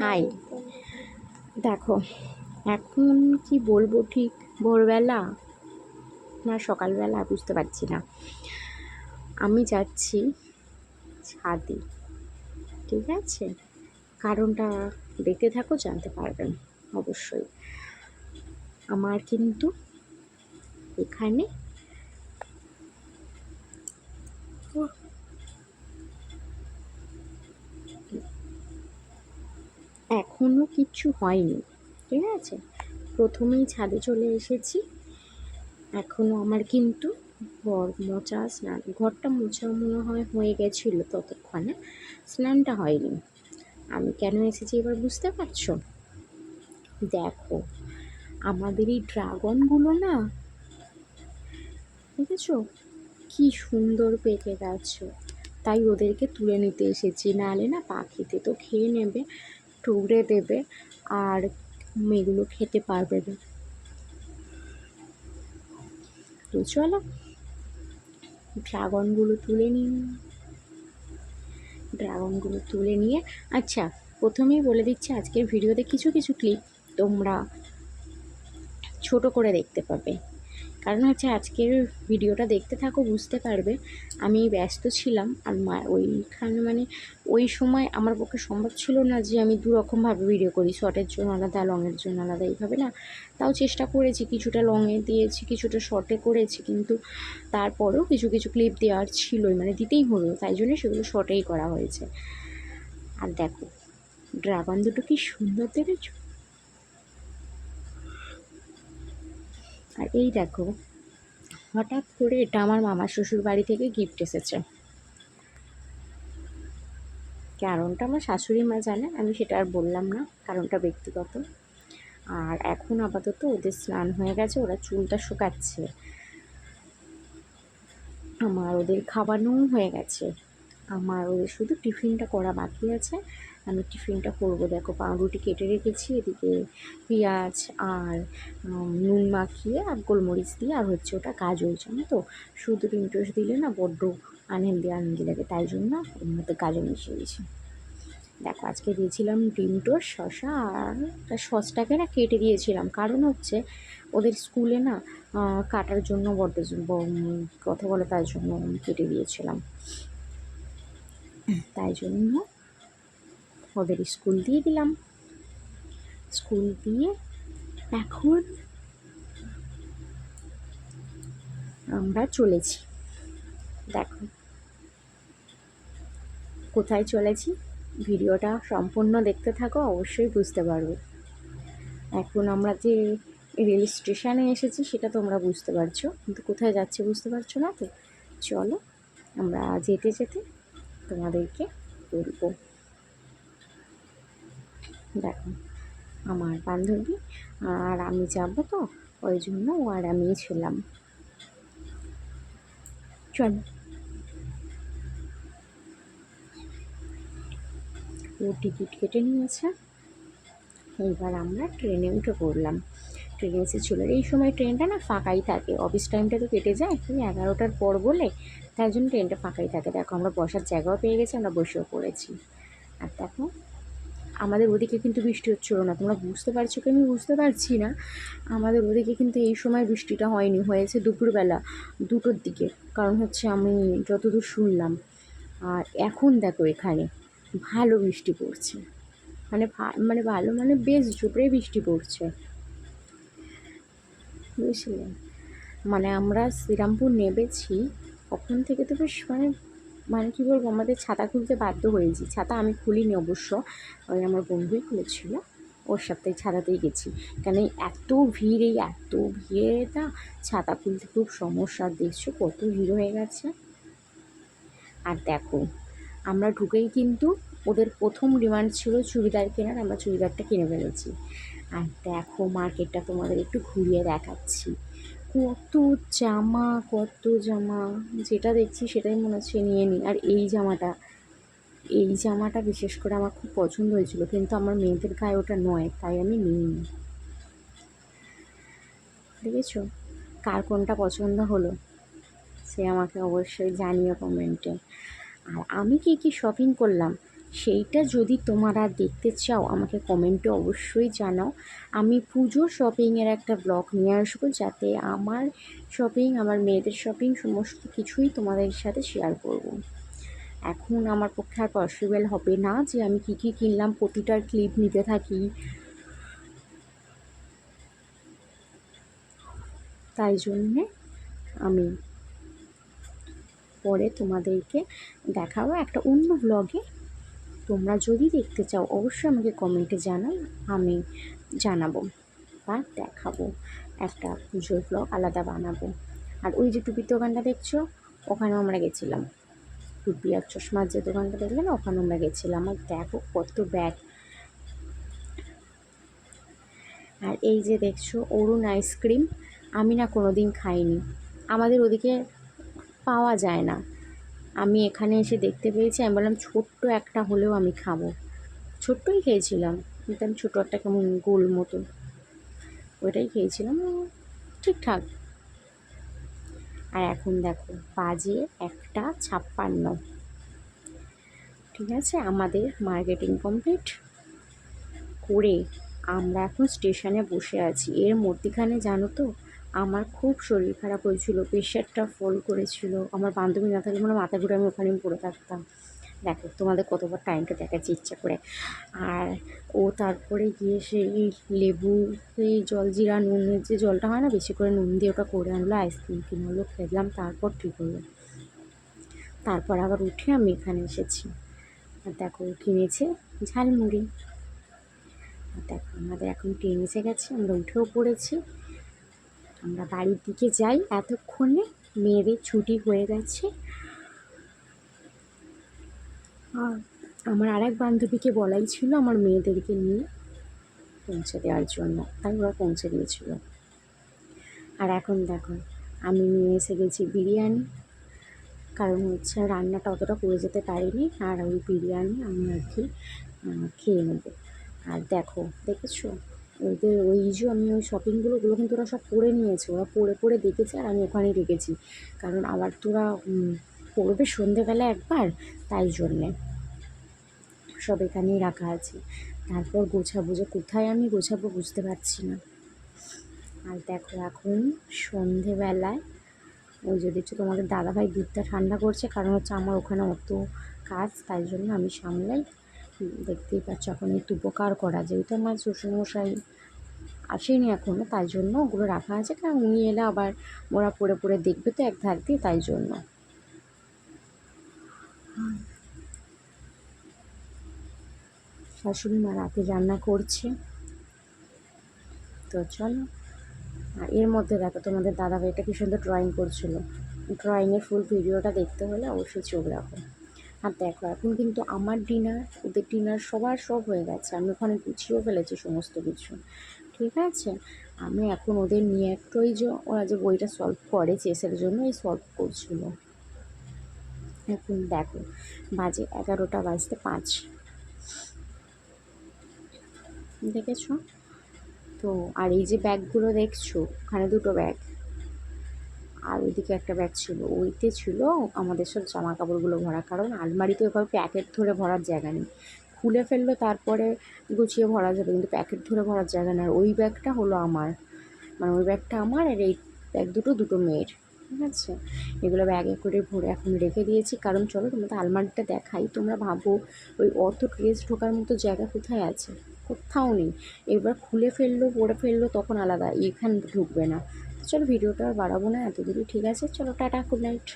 High. দেখো, এখন কি বলব ঠিক? ভোরবেলা? না, সকালবেলা বুঝতে পারছি না। আমি যাচ্ছি ছাদে, ঠিক আছে? কারণটা দেখতে থাকো, জানতে পারবেন অবশ্যই। আমার কিন্তু এখানে এখনও কিচ্ছু হয়নি, ঠিক আছে? প্রথমেই ছাদে চলে এসেছি। এখনও আমার কিন্তু ঘর মোচা স্নান, ঘরটা মোচা মনে হয় হয়ে গেছিল ততক্ষণে, স্নানটা হয়নি। আমি কেন এসেছি এবার বুঝতে পারছ? দেখো, আমাদের এই ড্রাগনগুলো না, দেখেছ? কি সুন্দর পেকে গেছো। তাই ওদেরকে তুলে নিতে এসেছি, নাহলে না পাখিতে তো খেয়ে নেবে। টুকরে দেবে আর মেয়েগুলো খেতে পারবে না। তো চলো, ড্রাগনগুলো তুলে নিন ড্রাগনগুলো তুলে নিয়ে আচ্ছা প্রথমেই বলে দিচ্ছি আজকের ভিডিওতে কিছু কিছু ক্লিপ তোমরা ছোট করে দেখতে পাবে। কারণ হচ্ছে আজকের ভিডিওটা দেখতে থাকো, বুঝতে পারবে। আমি ব্যস্ত ছিলাম আর মা ওইখানে মানে ওই সময় আমার পক্ষে সম্ভব ছিল না যে আমি দুরকমভাবে ভিডিও করি। শর্টের জন্য আলাদা লংয়ের জন্য আলাদা এইভাবে না। তাও চেষ্টা করেছি, কিছুটা লংয়ে দিয়েছি, কিছুটা শর্টে করেছি, কিন্তু তারপরেও কিছু কিছু ক্লিপ দেওয়ার ছিলই মানে দিতেই হলো। তাই জন্য সেগুলো শর্টেই করা হয়েছে। আর দেখো ড্রাগন দুটো কি সুন্দর দেখেছ? আর এই দেখো, হঠাৎ করে এটা আমার মামার শ্বশুর বাড়ি থেকে গিফট এসেছে। কারণটা আমার শাশুড়ি মা জানে, আমি সেটা আর বললাম না, কারণটা ব্যক্তিগত। আর এখন আপাতত ওদের স্নান হয়ে গেছে, ওরা চুলটা শুকাচ্ছে। আমার ওদের খাওয়ানোও হয়ে গেছে। আমার ওদের শুধু টিফিনটা করা বাকি আছে আমি টিফিনটা করব। দেখো, পাউরুটি কেটে রেখেছি, এদিকে পেঁয়াজ আর নুন মাখিয়ে আর গোলমরিচ দিয়ে, আর হচ্ছে ওটা গাজর জানো তো? শুধু টোস্ট দিলে না বড্ড আনহেলদি আনহেলদি লাগে, তাই জন্য ওর মধ্যে গাজর মিশিয়ে দিয়েছি। দেখো, আজকে দিয়েছিলাম ডিম টোস্ট শশা আর একটা সসটাকে না কেটে দিয়েছিলাম। কারণ হচ্ছে ওদের স্কুলে না কাটার জন্য বড্ড কথা বলে তার জন্য কেটে দিয়েছিলাম। তাই জন্য ওদের স্কুল দিয়ে দিলাম। স্কুল দিয়ে এখন আমরা চলেছি। দেখো। কোথায় চলেছি? ভিডিওটা সম্পূর্ণ দেখতে থাকো, অবশ্যই বুঝতে পারবে। এখন আমরা যে রেল স্টেশনে এসেছি, সেটা তোমরা বুঝতে পারছ। কিন্তু কোথায় যাচ্ছে বুঝতে পারছ না তো? চলো, আমরা যেতে যেতে তোমাদেরকে বলব। দেখো, আমার বান্ধবী আর আমি যাব তো, ওই জন্য ও আর আমি ছিলাম। চলো। ও টিকিট কেটে নিয়েছে। এইবার আমরা ট্রেনে উঠে পড়লাম। ট্রেনে এসে চলে এই সময় ট্রেনটা না ফাঁকাই থাকে। অফিস টাইমটা তো কেটে যায়। তুমি এগারোটার পর বলে তাই জন্য ট্রেনটা ফাঁকাই থাকে। দেখো, আমরা বসার জায়গাও পেয়ে গেছি, আমরা বসেও পড়েছি। আর দেখো আমাদের ওদিকে কিন্তু বৃষ্টি হচ্ছিল না। তোমরা বুঝতে পারছ কি? আমি বুঝতে পারছি না। আমাদের ওদিকে কিন্তু এই সময় বৃষ্টিটা হয়নি, হয়েছে দুপুরবেলা দুটোর দিকে। কারণ হচ্ছে আমি যতদূর শুনলাম, আর এখন দেখো এখানে ভালো বৃষ্টি পড়ছে। মানে মানে ভালো মানে বেশ জোরে বৃষ্টি পড়ছে। বুঝলেন মানে আমরা শ্রীরামপুর নেবেছি কখন থেকে তো বেশ মানে মানে কী বলব, আমাদের ছাতা খুলতে বাধ্য হয়েছি। ছাতা আমি খুলিনি অবশ্য, ওই আমার বন্ধুই খুলেছিল, ওর সাথে ছাতাতেই গেছি। কেন এত ভিড়, এই এত ভিড়ে না ছাতা খুলতে খুব সমস্যা। দেখছ কত ভিড় হয়ে গেছে। আর দেখো, আমরা ঢুকেই কিন্তু ওদের প্রথম ডিমান্ড ছিল চুড়িদার কেনার, আমরা চুড়িদারটা কিনে ফেলেছি। আর দেখো, মার্কেটটা তোমাদের একটু ঘুরিয়ে দেখাচ্ছি। কত জামা কত জামা, যেটা দেখছি সেটাই মনে হচ্ছে নিয়ে নিই। আর এই জামাটা এই জামাটা বিশেষ করে আমার খুব পছন্দ হয়েছিল, কিন্তু আমার মেয়েদের গায়ে ওটা নয়, তাই আমি নিইনি। দেখেছ? কার কোনটা পছন্দ হলো? সে আমাকে অবশ্যই জানিও কমেন্টে। আর আমি কী কী শপিং করলাম? সেইটা যদি তোমরা দেখতে চাও, আমাকে কমেন্টে অবশ্যই জানাও। আমি পুজো শপিংয়ের একটা ব্লগ নিয়ে আসব, যাতে আমার শপিং আমার মেয়েদের শপিং সমস্ত কিছুই তোমাদের সাথে শেয়ার করব। এখন আমার পক্ষে আর পসিবল হবে না যে আমি কী কী কিনলাম প্রতিটার ক্লিপ নিতে থাকি। তাই জন্যে আমি পরে তোমাদেরকে দেখাবো একটা অন্য ব্লগে তোমরা যদি দেখতে চাও, অবশ্যই আমাকে কমেন্টে জানাও, আমি জানাব বা দেখাবো। একটা পুজোর ব্লগ আলাদা বানাবো। আর ওই যে টুপির দোকানটা দেখছ, ওখানেও আমরা গেছিলাম। টুপি আর চশমার যে দোকানটা দেখলে না ওখানে আমরা গেছিলাম। আর দেখো কত ব্যাগ আর এই যে দেখছ, অরুণ আইসক্রিম আমি না কোনো দিন খাইনি। আমাদের ওদিকে পাওয়া যায় না। আমি এখানে এসে দেখতে পেয়েছি, আমি বললাম ছোট্ট একটা হলেও আমি খাব। ছোট্টই খেয়েছিলাম, কিন্তু আমি ছোটো একটা কেমন গোল মতো। ওইটাই খেয়েছিলাম ঠিকঠাক। আর এখন দেখো, বাজে একটা ছাপ্পান্ন। ঠিক আছে, আমাদের মার্কেটিং কমপ্লিট। করে আমরা এখন স্টেশনে বসে আছি। এর মধ্যিখানে জানো তো আমার খুব শরীর খারাপ হয়েছিল প্রেশারটা ফল করেছিল। আমার বান্ধবী না থাকলে মানে মাথা ঘুরে আমি ওখানে পড়ে থাকতাম। দেখো, তোমাদের কতবার টাইমটা দেখাচ্ছে ইচ্ছা করে। আর ও তারপরে গিয়ে সেই লেবু সেই জল জিরা নুনের যে জলটা হয় না, বেশি করে নুন দিয়ে ওটা করে আনলো আইসক্রিম কিনে হলো খেলাম, তারপর ঠিক হলো। তারপর আবার উঠে আমি এখানে এসেছি। আর দেখো কিনেছে ঝালমুড়ি। আর দেখো, আমাদের এখন ট্রেন এসে গেছে, আমরা উঠেও পড়েছি। আমরা বাড়ির দিকে যাই। এতক্ষণে মেয়েদের ছুটি হয়ে গেছে। আর আমার আর এক বান্ধবীকে বলাই ছিল আমার মেয়েদেরকে নিয়ে পৌঁছে দেওয়ার জন্য। তাই ওরা পৌঁছে দিয়েছিল। আর এখন দেখো, আমি নিয়ে এসে গেছি বিরিয়ানি। কারণ হচ্ছে রান্নাটা অতটা করে যেতে পারিনি। আর ওই বিরিয়ানি আমি আর কি খেয়ে নেব। আর দেখো, দেখেছ? ওদের ওই যে আমি ওই শপিংগুলো ওগুলো কিন্তু ওরা সব পরে নিয়েছে। ওরা পরে পরে দেখেছে আর আমি ওখানেই রেখেছি। কারণ আবার তোরা পড়বে সন্ধেবেলা একবার, তাই জন্যে। সব এখানেই রাখা আছে। তারপর গোছাবো যে কোথায় আমি গোছাবো বুঝতে পারছি না। আর দেখো এখন সন্ধেবেলায়, ওই যে দেখছ তোমাদের দাদাভাই দুধটা ঠান্ডা করছে, কারণ হচ্ছে আমার ওখানে অত কাজ, তাই জন্য আমি সামলাই দেখতেই পাচ্ছ, এখন একটু উপকার করা যেহেতু আমার শ্বশুরমশাই আসেনি এখনও তাই জন্য ওগুলো রাখা আছে। কারণ উনি এলে আবার ওরা পড়ে পড়ে দেখবে তো এক ধার দিয়ে, তাই জন্য। শাশুড়ি মা রাতে রান্না করছে। তো চলো, আর এর মধ্যে দেখো, তোমাদের দাদা ভাইটা কি সুন্দর ড্রয়িং করছিল। ড্রয়িংয়ের ফুল ভিডিওটা দেখতে হলে অবশ্যই চোখ রাখো। আর দেখো, এখন কিন্তু আমার ডিনার ওদের ডিনার সবার সব হয়ে গেছে। আমি ওখানে গুছিয়েও ফেলেছি সমস্ত কিছু। ঠিক আছে? আমি এখন ওদের নিয়ে একটু ওই যে, ওরা যে বইটা সলভ করে চেসের জন্য এই সলভ করছিল। এখন দেখো, বাজে এগারোটা বাজতে পাঁচ। দেখেছ? তো, আর এই যে ব্যাগগুলো দেখছ, ওখানে দুটো ব্যাগ আর ওইদিকে একটা ব্যাগ ছিল। ওইতে ছিল আমাদের সব জামা কাপড়গুলো ভরা। কারণ আলমারিতে ওখানে প্যাকেট ধরে ভরার জায়গা নেই। খুলে ফেললে, তারপরে গুছিয়ে ভরা যাবে। কিন্তু প্যাকেট ধরে ভরার জায়গা নেই। আর ওই ব্যাগটা হলো আমার। মানে ওই ব্যাগটা আমার আর এই ব্যাগ দুটো দুটো মেয়ের। ঠিক আছে? এগুলো ব্যাগে করে ভরে এখন রেখে দিয়েছি। কারণ চলো তোমাদের আলমারিটা দেখাই। তোমরা ভাবো ওই অত ড্রেস ঢোকার মতো জায়গা কোথায় আছে? কোথাও নেই। এবার খুলে ফেলল পরে ফেলল, তখন আলাদা। এখান ঢুকবে না। চলো ভিডিওটা আর বাড়াবো না এত ঠিক আছে। চলো টাটা গুড নাইট